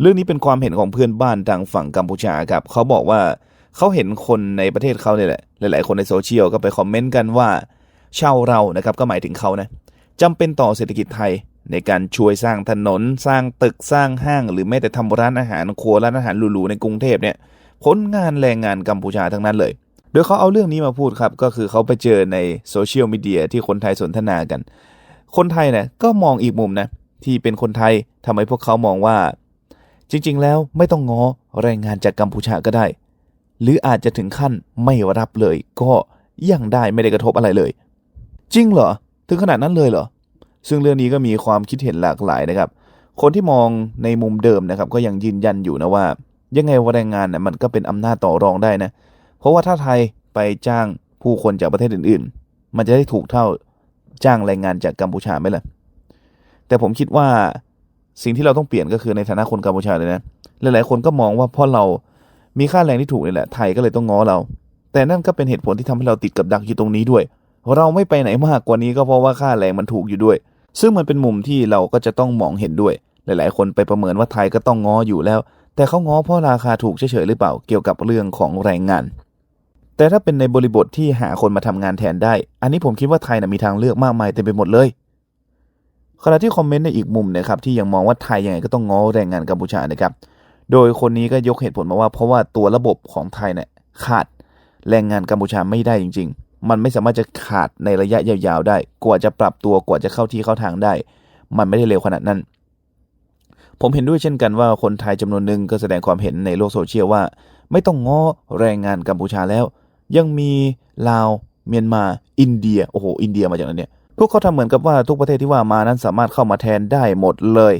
เรื่องนี้เป็นความเห็นของเพื่อนบ้านทางฝั่งกัมพูชาครับ เขาบอกว่าเขาเห็นคนในประเทศเขาเนี่ยแหละ หลาย ๆ คนในโซเชียลก็ไปคอมเมนต์กันว่าชาวเรานะครับก็หมายถึงเขานะจำเป็นต่อเศรษฐกิจไทย ในการช่วยสร้างถนน สร้างตึกสร้างห้าง หรือแม้แต่ทำร้านอาหารครัวร้านอาหารหรูๆในกรุงเทพเนี่ยผลงานแรงงานกัมพูชาทั้งนั้นเลย โดยเขาเอาเรื่องนี้มาพูดครับ ก็คือเขาไปเจอในโซเชียลมีเดียที่คนไทยสนทนากัน คนไทยเนี่ยก็มองอีกมุมนะที่เป็นคนไทยทำไมพวกเขามองว่า จริง ๆ แล้วไม่ต้องง้อแรงงานจากกัมพูชาก็ได้ หรืออาจจะถึงขั้นไม่รับเลย ก็ยังได้ไม่ได้กระทบอะไรเลย จริงเหรอ ถึงขนาดนั้นเลยเหรอ ซึ่งเรื่องนี้ก็มีความคิดเห็นหลากหลายนะครับ คนที่มองในมุมเดิมนะครับ ก็ยังยืนยันอยู่นะว่า ยังไงวแรงงานน่ะมันก็เป็นอำนาจต่อรองได้นะ เพราะว่าถ้าไทยไปจ้างผู้คนจากประเทศอื่น ๆ มันจะได้ถูกเท่าจ้างแรงงานจากกัมพูชาไหมล่ะ แต่ผมคิดว่า สิ่งที่เราต้องเปลี่ยนก็คือในฐานะคนกัมพูชาเลยนะ หลายๆ คนก็มองว่าเพราะเรามีค่าแรงที่ถูกนี่แหละ ไทยก็เลยต้องง้อเรา แต่นั่นก็เป็นเหตุผลที่ทำให้เราติดกับดักอยู่ตรงนี้ด้วย เราไม่ไปไหนมากกว่านี้ก็เพราะว่าค่าแรงมันถูกอยู่ด้วย ซึ่งมันเป็นมุมที่เราก็จะต้องมองเห็นด้วย หลาย ๆ คนไปประเมินว่าไทยก็ต้องง้ออยู่แล้ว แต่เขาง้อเพราะราคาถูกเฉยๆหรือเปล่า เกี่ยวกับเรื่องของแรงงาน แต่ถ้าเป็นในบริบทที่หาคนมาทำงานแทนได้ อันนี้ผมคิดว่าไทยนะมีทางเลือกมากมายเต็มไปหมดเลย ขณะที่คอมเมนต์ในอีกมุมนะครับที่ยังมองว่าไทยยังไงก็ต้องง้อแรงงานกัมพูชานะครับ โดยคนนี้ก็ยกเหตุผลมาว่า เพราะว่าตัวระบบของไทยเนี่ยขาดแรงงานกัมพูชาไม่ได้จริง ๆ มันไม่สามารถจะขาดในระยะยาวๆได้ กว่าจะปรับตัวกว่าจะเข้าที่เข้าทางได้ มันไม่ได้เร็วขนาดนั้น ผมเห็นด้วยเช่นกันว่าคนไทยจำนวนหนึ่งก็แสดงความเห็นในโลกโซเชียลว่า ไม่ต้องง้อแรงงานกัมพูชาแล้ว ยังมีลาวเมียนมา อินเดียโอ้โหอินเดียมาจากไหนเนี่ย พวกเขาทำเหมือนกับว่าทุกประเทศที่ว่ามานั้นสามารถเข้ามาแทนได้หมดเลย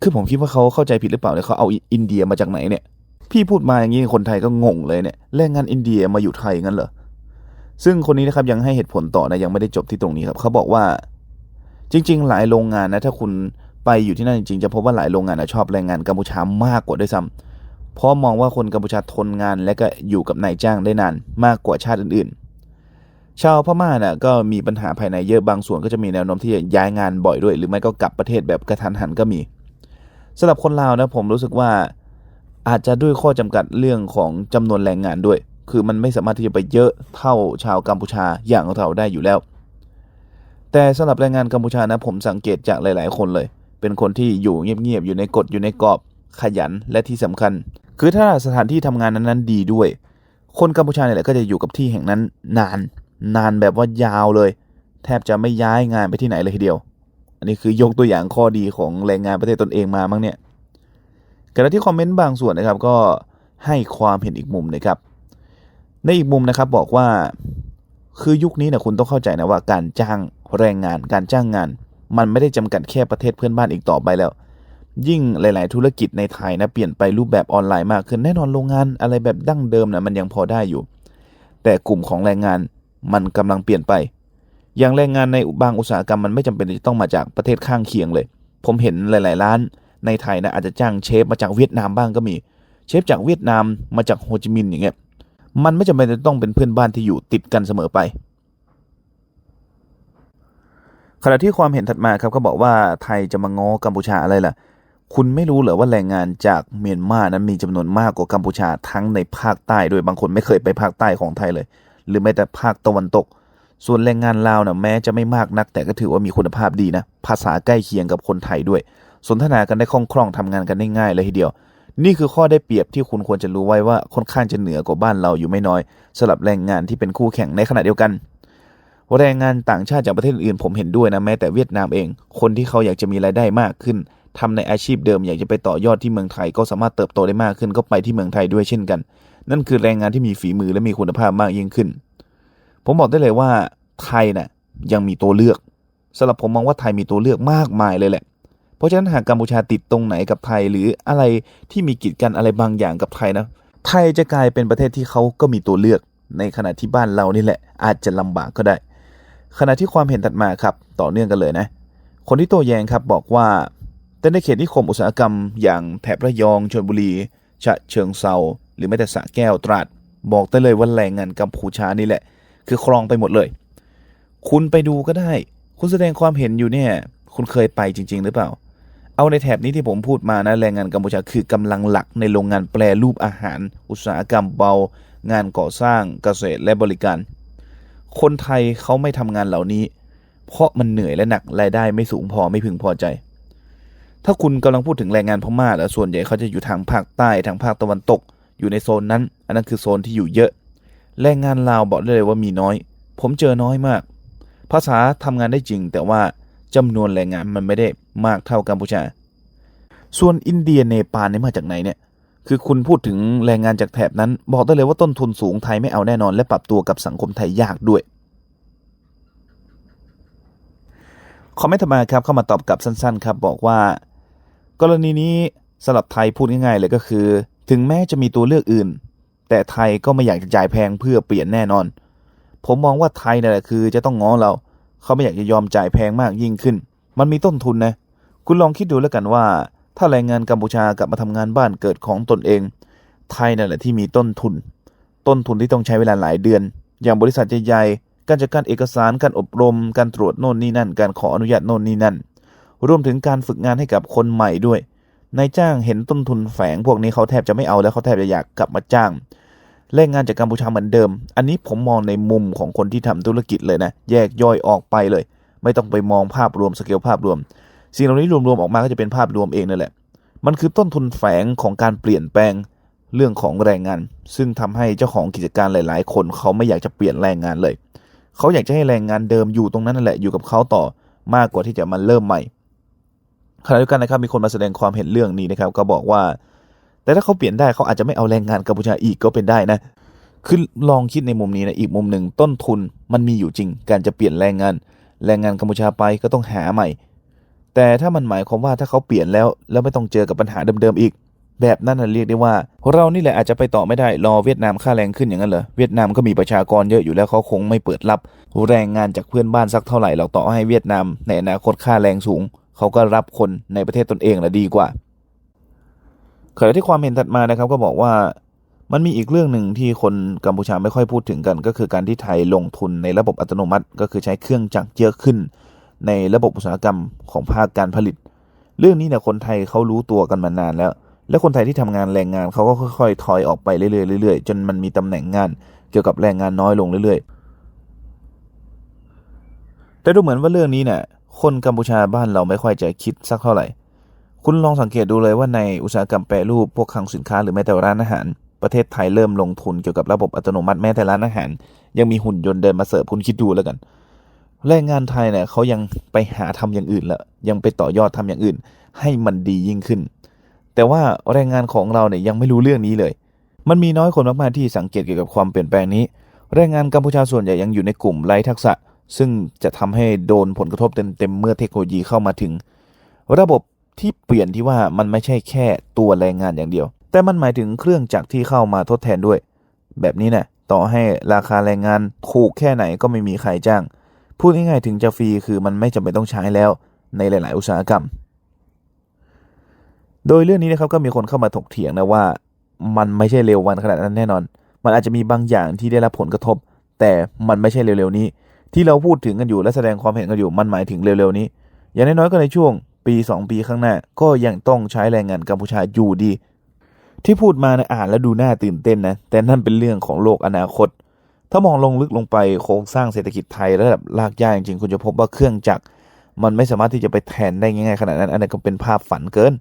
คือผมคิดว่าเขาเข้าใจผิดหรือเปล่าเนี่ยเขาเอาอินเดียมาจากไหนเนี่ย พี่พูดมาอย่างนี้คนไทยก็งงเลยเนี่ยแรงงานอินเดียมาอยู่ไทยงั้นเหรอ ซึ่งคนนี้นะครับยังให้เหตุผลต่อนะยังไม่ได้จบที่ตรงนี้ครับเขาบอกว่า จริง ๆ หลายโรงงานนะถ้าคุณไปอยู่ที่นั่นจริงๆจะพบว่าหลายโรงงานนะชอบแรงงานกัมพูชามากกว่าด้วยซ้ำเพราะมองว่าคนกัมพูชาทนงานและก็อยู่กับนายจ้างได้นานมากกว่าชาติอื่นๆ ชาวพม่าน่ะก็มีปัญหาภายในเยอะบางส่วนก็จะมีแนวโน้มที่จะย้ายงานบ่อยด้วย หรือไม่ก็กลับประเทศแบบกระทันหันก็มีสำหรับคนลาวนะผมรู้สึกว่าอาจจะด้วยข้อจำกัดเรื่องของจำนวนแรงงานด้วย คือมันไม่สามารถที่จะไปเยอะเท่าชาวกัมพูชาอย่างเราได้อยู่แล้ว แต่สำหรับแรงงานกัมพูชานะผมสังเกตจากหลาย ๆ คนเลย เป็นคนที่อยู่เงียบ ๆ อยู่ในกฎอยู่ในกรอบขยันและที่สำคัญ คือถ้าสถานที่ทำงานนั้นๆดีด้วย คนกัมพูชาเนี่ยแหละก็จะอยู่กับที่แห่งนั้นนาน นานแบบว่ายาวเลย แทบจะไม่ย้ายงานไปที่ไหนเลยทีเดียว อันนี้คือยกตัวอย่างข้อดีของแรงงานประเทศตนเองมามั้งเนี่ยขณะที่คอมเมนต์บางส่วนนะครับก็ให้ความเห็นอีกมุมนะครับ ในอีกมุมนะครับบอกว่าคือยุคนี้นะคุณต้องเข้าใจนะว่าการจ้างแรงงาน การจ้างงาน มันไม่ได้จำกัดแค่ประเทศเพื่อนบ้านอีกต่อไปแล้ว ยิ่งหลาย ๆ ธุรกิจในไทยนะเปลี่ยนไปรูปแบบออนไลน์มากขึ้นแน่นอนโรงงานอะไรแบบดั้งเดิมนะมันยังพอได้อยู่ แต่กลุ่มของแรงงาน มันกำลังเปลี่ยนไป อย่างแรงงานในบางอุตสาหกรรมมันไม่จำเป็นจะต้องมาจากประเทศข้างเคียงเลย ผมเห็นหลาย ๆ ร้านในไทยนะอาจจะจ้างเชฟมาจากเวียดนามบ้างก็มี เชฟจากเวียดนามมาจากโฮจิมินห์อย่างเงี้ย มันไม่จำเป็นจะต้องเป็นเพื่อนบ้านที่อยู่ติดกันเสมอไปขณะที่ความเห็นถัดมาครับก็บอกว่าไทยจะมาง้อกัมพูชาอะไรล่ะ คุณไม่รู้เหรอว่าแรงงานจากเมียนมานั้นมีจำนวนมากกว่ากัมพูชาทั้งในภาคใต้ด้วยบางคนไม่เคยไปภาคใต้ของไทยเลย หรือแม้แต่ภาคตะวันตก ส่วนแรงงานลาวนะแม้จะไม่มากนัก แต่ก็ถือว่ามีคุณภาพดีนะ ภาษาใกล้เคียงกับคนไทยด้วย สนทนากันได้คล่องคล่องทำงานกันได้ง่ายเลยทีเดียว นี่คือข้อได้เปรียบที่คุณควรจะรู้ไว้ว่าค่อนข้างจะเหนือกว่าบ้านเราอยู่ไม่น้อยสำหรับแรงงานที่เป็นคู่แข่งในขณะเดียวกันแรงงานต่างชาติจากประเทศอื่นผมเห็นด้วยนะแม้แต่เวียดนามเอง คนที่เขาอยากจะมีรายได้มากขึ้นทำในอาชีพเดิมอยากจะไปต่อยอดที่เมืองไทยก็สามารถเติบโตได้มากขึ้นก็ไปที่เมืองไทยด้วยเช่นกัน นั่นคือแรงงานที่มีฝีมือและมีคุณภาพมากยิ่งขึ้น ผมบอกได้เลยว่าไทยน่ะยังมีตัวเลือกสำหรับผมมองว่าไทยมีตัวเลือกมากมายเลยแหละ เพราะฉะนั้นหากกัมพูชาติดตรงไหนกับไทยหรืออะไรที่มีกีดกันอะไรบางอย่างกับไทยนะ ไทยจะกลายเป็นประเทศที่เขาก็มีตัวเลือก ในขณะที่บ้านเรานี่แหละ อาจจะลำบากก็ได้ ขณะที่ความเห็นถัดมาครับ ต่อเนื่องกันเลยนะ คนที่โต้แย้งครับบอกว่า แต่ในเขตนิคมอุตสาหกรรมอย่างแถบระยองชลบุรี ฉะเชิงเซา หรือแม้แต่สะแก้วตราด บอกได้เลยว่าแรงงานกัมพูชานี่แหละ คือครองไปหมดเลย คุณไปดูก็ได้ คุณแสดงความเห็นอยู่เนี่ย คุณเคยไปจริง ๆ หรือเปล่า เอาในแถบนี้ที่ผมพูดมานะแรงงานกัมพูชาคือกำลังหลักในโรงงานแปรรูปอาหาร อุตสาหกรรมเบา งานก่อสร้างเกษตรและบริการ คนไทยเขาไม่ทำงานเหล่านี้ เพราะมันเหนื่อยและหนักรายได้ไม่สูงพอไม่พึงพอใจถ้าคุณกำลังพูดถึงแรงงานพม่าแล้วส่วนใหญ่เขาจะอยู่ทางภาคใต้ทางภาคตะวันตก อยู่ในโซนนั้น อันนั้นคือโซนที่อยู่เยอะ แรงงานลาวบอกได้เลยว่ามีน้อย ผมเจอน้อยมาก ภาษาทำงานได้จริง แต่ว่าจำนวนแรงงานมันไม่ได้มากเท่ากัมพูชา ส่วนอินเดียเนปาลนี่มาจากไหนเนี่ย คือคุณพูดถึงแรงงานจากแถบนั้น บอกได้เลยว่าต้นทุนสูงไทยไม่เอาแน่นอน และปรับตัวกับสังคมไทยยากด้วยคอมเมนต์มาครับเข้ามาตอบกลับสั้นๆ ครับ บอกว่า กรณีนี้สำหรับไทยพูดง่ายๆเลยก็คือ ถึงแม้จะมีตัวเลือกอื่น แต่ไทยก็ไม่อยากจะจ่ายแพงเพื่อเปลี่ยนแน่นอน ผมมองว่าไทยนั่นแหละคือจะต้องง้อเรา เขาไม่อยากจะยอมจ่ายแพงมากยิ่งขึ้น มันมีต้นทุนนะ คุณลองคิดดูแล้วกันว่า ถ้าแรงงานกัมพูชากลับมาทำงานบ้านเกิดของตนเอง ไทยนั่นแหละที่มีต้นทุน ต้นทุนที่ต้องใช้เวลาหลายเดือน อย่างบริษัทใหญ่ๆ การจัดการเอกสาร การอบรม การตรวจโน่นนี่นั่น การขออนุญาตโน่นนี่นั่น รวมถึงการฝึกงานให้กับคนใหม่ด้วย นายจ้างเห็นต้นทุนแฝงพวกนี้เขาแทบจะไม่เอาแล้วเขาแทบจะอยากกลับมาจ้างแรงงานจากกัมพูชาเหมือนเดิม อันนี้ผมมองในมุมของคนที่ทำธุรกิจเลยนะ แยกย่อยออกไปเลย ไม่ต้องไปมองภาพรวมสเกลภาพรวม สิ่งเหล่านี้รวมๆออกมาก็จะเป็นภาพรวมเองนั่นแหละ มันคือต้นทุนแฝงของการเปลี่ยนแปลงเรื่องของแรงงาน ซึ่งทำให้เจ้าของกิจการหลาย ๆ คนเขาไม่อยากจะเปลี่ยนแรงงานเลย เขาอยากจะให้แรงงานเดิมอยู่ตรงนั้นนั่นแหละ อยู่กับเขาต่อมากกว่าที่จะมาเริ่มใหม่ ขณะเดียวกันนะครับมีคนมาแสดงความเห็นเรื่องนี้นะครับก็บอกว่า แต่ถ้าเขาเปลี่ยนได้เขาอาจจะไม่เอาแรงงานกัมพูชาอีกก็เป็นได้นะคือลองคิดในมุมนี้นะอีกมุมหนึ่งต้นทุนมันมีอยู่จริง การจะเปลี่ยนแรงงาน แรงงานกัมพูชาไปก็ต้องหาใหม่ แต่ถ้ามันหมายความว่าถ้าเขาเปลี่ยนแล้ว แล้วไม่ต้องเจอกับปัญหาเดิมๆอีก แบบนั้นเรียกได้ว่า เรานี่แหละอาจจะไปต่อไม่ได้รอเวียดนามค่าแรงขึ้นอย่างนั้นเหรอเวียดนามก็มีประชากรเยอะอยู่แล้วเขาคงไม่เปิดรับ แรงงานจากเพื่อนบ้านสักเท่าไหร่เราต่อให้เวียดนามในอนาคตค่าแรงสูง เขาก็รับคนในประเทศตนเองแหละดีกว่าขณะที่ความเห็นถัดมานะครับก็บอกว่ามันมีอีกเรื่องหนึ่งที่คนกัมพูชาไม่ค่อยพูดถึงกัน ก็คือการที่ไทยลงทุนในระบบอัตโนมัติ ก็คือใช้เครื่องจักรเยอะขึ้น ในระบบอุตสาหกรรมของภาคการผลิต เรื่องนี้เนี่ยคนไทยเขารู้ตัวกันมานานแล้ว และคนไทยที่ทำงานแรงงานเขาก็ค่อยๆ ถอยออกไปเรื่อยๆเรื่อยๆจนมันมีตำแหน่งงาน เกี่ยวกับแรงงานน้อยลงเรื่อยๆแต่ดูเหมือนว่าเรื่องนี้เนี่ย คนกัมพูชาบ้านเราไม่ค่อยจะคิดสักเท่าไหร่ คุณลองสังเกตดูเลยว่าในอุตสาหกรรมแปรรูปพวกคลังสินค้าหรือแม้แต่ร้านอาหาร ประเทศไทยเริ่มลงทุนเกี่ยวกับระบบอัตโนมัติแม้แต่ร้านอาหาร ยังมีหุ่นยนต์เดินมาเสิร์ฟคุณคิดดูแล้วกันแรงงานไทยเนี่ยเขายังไปหาทำอย่างอื่นละยังไปต่อยอดทำอย่างอื่น ให้มันดียิ่งขึ้น แต่ว่าแรงงานของเราเนี่ยยังไม่รู้เรื่องนี้เลย มันมีน้อยคนมากๆที่สังเกตเกี่ยวกับความเปลี่ยนแปลงนี้ แรงงานกัมพูชาส่วนใหญ่ยังอยู่ในกลุ่มไร้ทักษะ ซึ่งจะทำให้โดนผลกระทบเต็มๆเมื่อเทคโนโลยีเข้ามาถึง ระบบที่เปลี่ยนที่ว่ามันไม่ใช่แค่ตัวแรงงานอย่างเดียว แต่มันหมายถึงเครื่องจักรที่เข้ามาทดแทนด้วย แบบนี้นี่ยต่อให้ราคาแรงงานถูกแค่ไหนก็ไม่มีใครจ้าง พูดง่ายๆถึงจะฟรีคือมันไม่จำเป็นต้องใช้แล้วในหลาย ๆ อุตสาหกรรม โดยเรื่องนี้นะครับก็มีคนเข้ามาถกเถียงนะว่า มันไม่ใช่เร็ววันขนาดนั้นแน่นอน มันอาจจะมีบางอย่างที่ได้รับผลกระทบ แต่มันไม่ใช่เร็วๆนี้ ที่เราพูดถึงกันอยู่และแสดงความเห็นกันอยู่มันหมายถึงเร็วๆนี้ อย่างน้อยๆก็ในช่วงปี 2 ปีข้างหน้า ก็ยังต้องใช้แรงงานกัมพูชาอยู่ดี ที่พูดมานะอ่านแล้วดูน่าตื่นเต้นนะ แต่นั่นเป็นเรื่องของโลกอนาคต ถ้ามองลงลึกลงไปโครงสร้างเศรษฐกิจไทยระดับรากหญ้าจริงๆคุณจะพบว่าเครื่องจักรมันไม่สามารถที่จะไปแทนได้ง่ายๆขนาดนั้น อันนั้นก็เป็นภาพฝันเกิน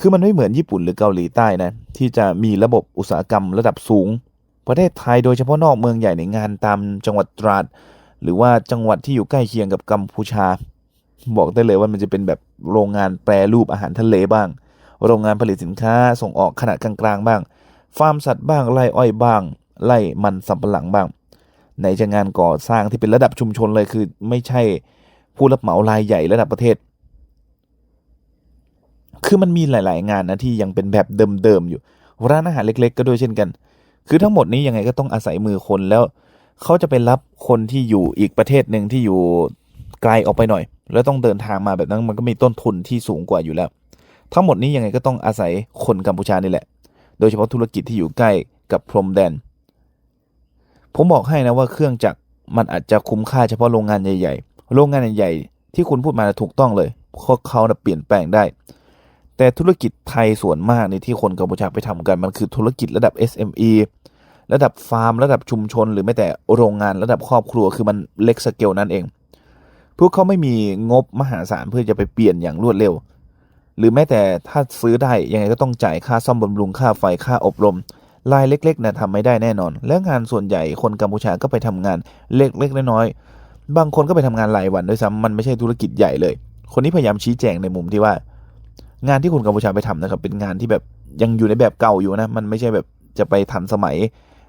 คือมันไม่เหมือนญี่ปุ่นหรือเกาหลีใต้นะ ที่จะมีระบบอุตสาหกรรมระดับสูง ประเทศไทยโดยเฉพาะนอกเมืองใหญ่ในงานตามจังหวัดตราด หรือว่าจังหวัดที่อยู่ใกล้เคียงกับกัมพูชา บอกได้เลยว่ามันจะเป็นแบบโรงงานแปรรูปอาหารทะเลบ้าง โรงงานผลิตสินค้าส่งออกขนาดกลางๆบ้าง ฟาร์มสัตว์บ้างไร่อ้อยบ้างไร่มันสำปะหลังบ้างไหนจะงานก่อสร้างที่เป็นระดับชุมชนเลยคือ ไม่ใช่ผู้รับเหมารายใหญ่ระดับประเทศ คือมันมีหลาย ๆ งานนะที่ยังเป็นแบบเดิม ๆ อยู่ ร้านอาหารเล็ก ๆ ก็ด้วยเช่นกัน คือทั้งหมดนี้ยังไงก็ต้องอาศัยมือคนแล้ว เขาจะไปรับคนที่อยู่อีกประเทศหนึ่งที่อยู่ไกลออกไปหน่อย แล้วต้องเดินทางมาแบบนั้นมันก็มีต้นทุนที่สูงกว่าอยู่แล้ว ทั้งหมดนี้ยังไงก็ต้องอาศัยคนกัมพูชานี่แหละ โดยเฉพาะธุรกิจที่อยู่ใกล้กับพรมแดน ผมบอกให้นะว่าเครื่องจักรมันอาจจะคุ้มค่าเฉพาะโรงงานใหญ่ ๆ โรงงานใหญ่ๆที่คุณพูดมาถูกต้องเลยเพวกเขานะเปลี่ยนแปลงได้ แต่ธุรกิจไทยส่วนมากในที่คนกัมพูชาไปทำกันมันคือธุรกิจระดับ SME ระดับฟาร์มระดับชุมชน หรือแม้แต่โรงงานระดับครอบครัวคือมันเล็กสเกลนั่นเอง พวกเขาไม่มีงบมหาศาลเพื่อจะไปเปลี่ยนอย่างรวดเร็ว หรือแม้แต่ถ้าซื้อได้ยังไงก็ต้องจ่ายค่าซ่อมบำรุงค่าไฟค่าอบรมรายเล็กๆนะทำไม่ได้แน่นอน และงานส่วนใหญ่คนกัมพูชาก็ไปทำงานเล็กๆน้อยๆบางคนก็ไปทำงานรายวันด้วยซ้ำมันไม่ใช่ธุรกิจใหญ่เลย คนนี้พยายามชี้แจงในมุมที่ว่า งานที่คนกัมพูชาไปทำนะครับ เป็นงานที่แบบยังอยู่ในแบบเก่าอยู่นะ มันไม่ใช่แบบจะไปทันสมัย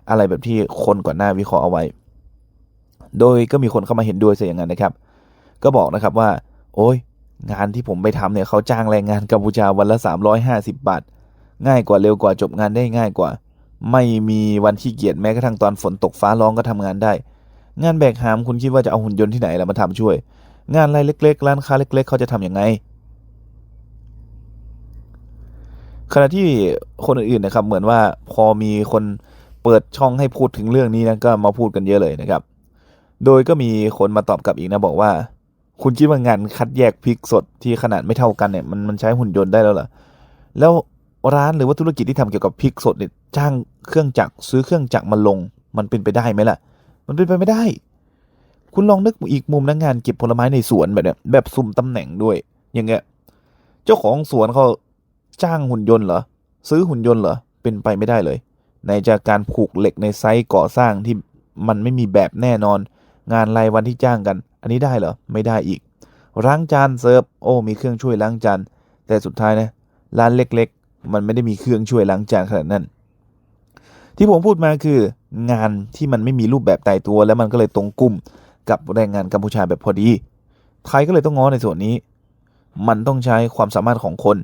อะไรแบบที่คนก่อนหน้าวิเคราะห์เอาไว้ โดยก็มีคนเข้ามาเห็นด้วยซะอย่างนั้นนะครับ ก็บอกนะครับว่า โอ้ยงานที่ผมไปทำเนี่ยเขาจ้างแรงงานกัมพูชาวันละ 350 บาท ง่ายกว่าเร็วกว่าจบงานได้ง่ายกว่า ไม่มีวันขี้เกียจแม้กระทั่งตอนฝนตกฟ้าร้องก็ทำงานได้ งานแบกหามคุณคิดว่าจะเอาหุ่นยนต์ที่ไหนล่ะมาทำช่วย งานรายเล็ก ๆ ร้านค้าเล็ก ๆ เขาจะทำยังไง ขณะที่คนอื่นๆนะครับ เหมือนว่าพอมีคน เปิดช่องให้พูดถึงเรื่องนี้นะก็มาพูดกันเยอะเลยนะครับ โดยก็มีคนมาตอบกลับอีกนะบอกว่า คุณคิดว่างานคัดแยกพริกสดที่ขนาดไม่เท่ากันเนี่ยมันมันใช้หุ่นยนต์ได้แล้วเหรอแล้วร้านหรือว่าธุรกิจที่ทำเกี่ยวกับพริกสดเนี่ยจ้างเครื่องจักรซื้อเครื่องจักรมาลง มันเป็นไปได้ไหมล่ะ มันเป็นไปไม่ได้ คุณลองนึกอีกมุมนะงานเก็บผลไม้ในสวนแบบเนี้ยแบบสุ่มตำแหน่งด้วย อย่างเงี้ยเจ้าของสวนเขาจ้างหุ่นยนต์เหรอซื้อหุ่นยนต์เหรอเป็นไปไม่ได้เลย ในจากการผูกเหล็กในไซต์ก่อสร้างที่มันไม่มีแบบแน่นอน งานรายวันที่จ้างกัน อันนี้ได้เหรอ ไม่ได้อีก ล้างจานเซิร์ฟ โอ้ มีเครื่องช่วยล้างจาน แต่สุดท้ายนะ ร้านเล็กๆ มันไม่ได้มีเครื่องช่วยล้างจานขนาดนั้น ที่ผมพูดมาคืองานที่มันไม่มีรูปแบบตายตัว แล้วมันก็เลยตรงกลุ่มกับแรงงานกัมพูชาแบบพอดี ไทยก็เลยต้องง้อในส่วนนี้ มันต้องใช้ความสามารถของคน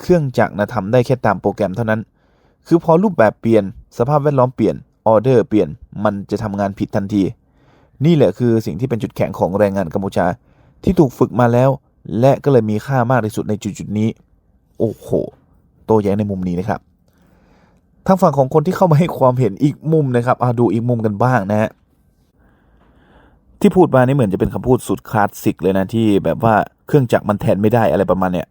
เครื่องจักรนะทำได้แค่ตามโปรแกรมเท่านั้น คือพอรูปแบบเปลี่ยนสภาพแวดล้อมเปลี่ยนออเดอร์เปลี่ยนมันจะทำงานผิดทันที นี่แหละคือสิ่งที่เป็นจุดแข็งของแรงงานกัมพูชา ที่ถูกฝึกมาแล้ว และก็เลยมีค่ามากที่สุดในจุดๆนี้ โอ้โหโตแย้งในมุมนี้นะครับทางฝั่งของคนที่เข้ามาให้ความเห็นอีกมุมนะครับเอาดูอีกมุมกันบ้างนะฮะที่พูดมานี่เหมือนจะเป็นคำพูดสุดคลาสสิกเลยนะที่แบบว่าเครื่องจักรมันแทนไม่ได้อะไรประมาณเนี้ย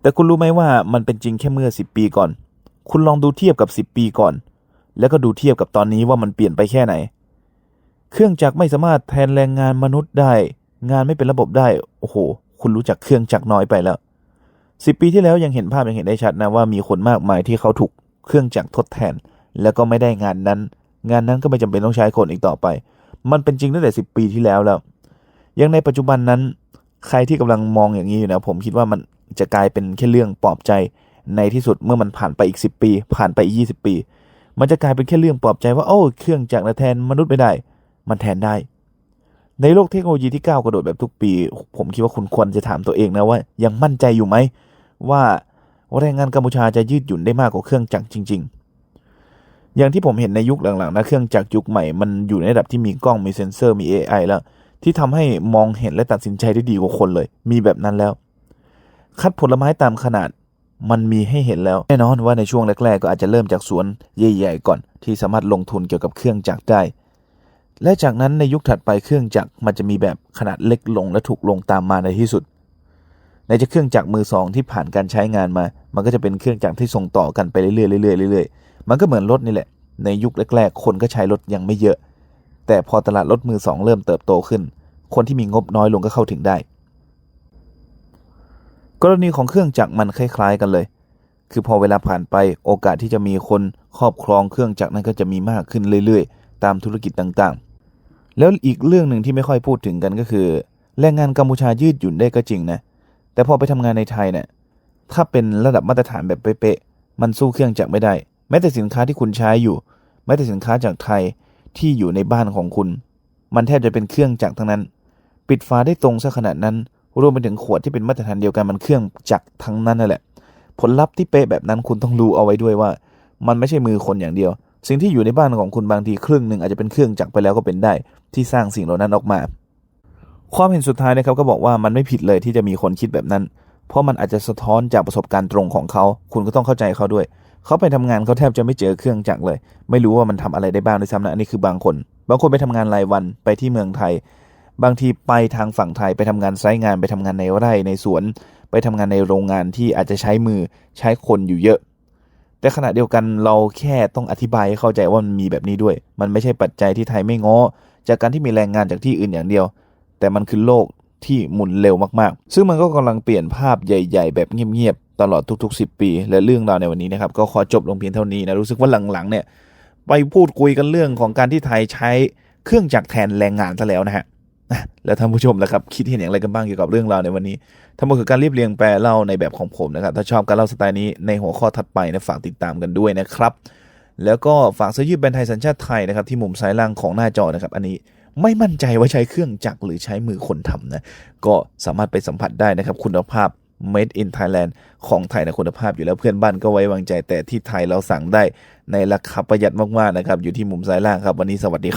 แต่คุณรู้ไหมว่ามันเป็นจริงแค่เมื่อ 10 ปีก่อน คุณลองดูเทียบกับ 10 ปีก่อน แล้วก็ดูเทียบกับตอนนี้ว่ามันเปลี่ยนไปแค่ไหน เครื่องจักรไม่สามารถแทนแรงงานมนุษย์ได้ งานไม่เป็นระบบได้ โอ้โห คุณรู้จักเครื่องจักรน้อยไปแล้วสิปีที่แล้วยังเห็นภาพยังเห็นได้ชัดนะว่ามีคนมากมายที่เขาถูกเครื่องจักรทดแทน แล้วก็ไม่ได้งานนั้น งานนั้นก็ไม่จำเป็นต้องใช้คนอีกต่อไป มันเป็นจริงตั้งแต่สิปีที่แล้วแล้วยังในปัจจุบันนั้น ใครที่กำลังมองอย่างนี้อยู่นะผมคิดว่ามัน จะกลายเป็นแค่เรื่องปลอบใจในที่สุดเมื่อมันผ่านไปอีก 10 ปี ผ่านไปอีก 20 ปี มันจะกลายเป็นแค่เรื่องปลอบใจว่าโอ้เครื่องจักรแทนมนุษย์ไม่ได้ มันแทนได้ ในโลกเทคโนโลยีที่ก้าวกระโดดแบบทุกปี ผมคิดว่าคุณควรจะถามตัวเองนะว่า ยังมั่นใจอยู่ไหมว่าแรงงานกัมพูชาจะยืดหยุ่นได้มากกว่าเครื่องจักรจริง ๆ อย่างที่ผมเห็นในยุคหลังๆนะเครื่องจักรยุคใหม่มันอยู่ในระดับที่มีกล้องมีเซ็นเซอร์มี AI แล้วที่ทำให้มองเห็นและตัดสินใจได้ดีกว่าคนเลย มีแบบนั้นแล้ว คัดผลไม้ตามขนาด มันมีให้เห็นแล้ว แน่นอนว่าในช่วงแรกๆ ก็อาจจะเริ่มจากสวนใหญ่ ๆ ก่อน ที่สามารถลงทุนเกี่ยวกับเครื่องจักรได้ และจากนั้นในยุคถัดไปเครื่องจักรมันจะมีแบบขนาดเล็กลงและถูกลงตามมาในที่สุดในจะเครื่องจักรมือสองที่ผ่านการใช้งานมา มันก็จะเป็นเครื่องจักรที่ส่งต่อกันไปเรื่อยๆเรื่อยๆเรื่อยๆมันก็เหมือนรถนี่แหละ ในยุคแรกๆ คนก็ใช้รถยังไม่เยอะ แต่พอตลาดรถมือสองเริ่มเติบโตขึ้น คนที่มีงบน้อยลงก็เข้าถึงได้ กรณีของเครื่องจักรมันคล้าย ๆ กันเลย คือพอเวลาผ่านไปโอกาสที่จะมีคนครอบครองเครื่องจักรนั้นก็จะมีมากขึ้นเรื่อยๆ ตามธุรกิจต่างๆ แล้วอีกเรื่องหนึ่งที่ไม่ค่อยพูดถึงกันก็คือ แรงงานกัมพูชายืดหยุ่นได้ก็จริงนะ แต่พอไปทำงานในไทยเนี่ย ถ้าเป็นระดับมาตรฐานแบบเป๊ะๆ มันสู้เครื่องจักรไม่ได้ แม้แต่สินค้าที่คุณใช้อยู่ แม้แต่สินค้าจากไทยที่อยู่ในบ้านของคุณ มันแทบจะเป็นเครื่องจักรทั้งนั้น ปิดฝาได้ตรงซะขนาดนั้น รวมไปถึงขวดที่เป็นมาตรฐานเดียวกันมันเครื่องจักรทั้งนั้นนั่นแหละ ผลลัพธ์ที่เป๊ะแบบนั้นคุณต้องรู้เอาไว้ด้วยว่า มันไม่ใช่มือคนอย่างเดียว สิ่งที่อยู่ในบ้านของคุณบางทีครึ่งหนึ่งอาจจะเป็นเครื่องจักรไปแล้วก็เป็นได้ ที่สร้างสิ่งเหล่านั้นออกมา ความเห็นสุดท้ายนะครับก็บอกว่ามันไม่ผิดเลยที่จะมีคนคิดแบบนั้น เพราะมันอาจจะสะท้อนจากประสบการณ์ตรงของเขา คุณก็ต้องเข้าใจเขาด้วย เขาไปทำงานเขาแทบจะไม่เจอเครื่องจักรเลย ไม่รู้ว่ามันทำอะไรได้บ้างด้วยซ้ำนะอันนี้คือบางคน บางคนไปทำงานรายวันไปที่เมืองไทย บางทีไปทางฝั่งไทยไปทำงานไซต์งานไปทำงานในไร่ในสวน ไปทำงานในโรงงานที่อาจจะใช้มือใช้คนอยู่เยอะ แต่ขณะเดียวกันเราแค่ต้องอธิบายให้เข้าใจว่ามันมีแบบนี้ด้วย มันไม่ใช่ปัจจัยที่ไทยไม่ง้อ จากการที่มีแรงงานจากที่อื่นอย่างเดียว แต่มันคือโลกที่หมุนเร็วมากๆ ซึ่งมันก็กำลังเปลี่ยนภาพใหญ่ ๆ แบบเงียบๆตลอดทุก ๆ 10 ปี และเรื่องราวในวันนี้นะครับก็ขอจบลงเพียงเท่านี้นะรู้สึกว่าหลังๆเนี่ยไปพูดคุยกันเรื่องของการที่ไทยใช้เครื่องจักรแทนแรงงานซะแล้วนะฮะ แล้วท่านผู้ชมล่ะครับคิดเห็นอย่างไรกันบ้างเกี่ยวกับเรื่องราวในวันนี้ ทั้งหมดคือการเรียบเรียงแปลเล่าในแบบของผมนะครับ ถ้าชอบการเล่าสไตล์นี้ในหัวข้อถัดไปนะฝากติดตามกันด้วยนะครับ แล้วก็ฝากเสื้อยืดแบรนด์ไทยสัญชาติไทยนะครับที่มุมซ้ายล่างของหน้าจอนะครับ อันนี้ไม่มั่นใจว่าใช้เครื่องจักรหรือใช้มือคนทำนะก็สามารถไปสัมผัสได้นะครับ คุณภาพ made in Thailand ของไทยนะคุณภาพอยู่แล้วเพื่อนบ้านก็ไว้วางใจแต่ที่ไทยเราสั่งได้ในราคาประหยัดมากๆนะครับอยู่ที่มุมซ้ายล่างครับวันนี้สวัสดีครับ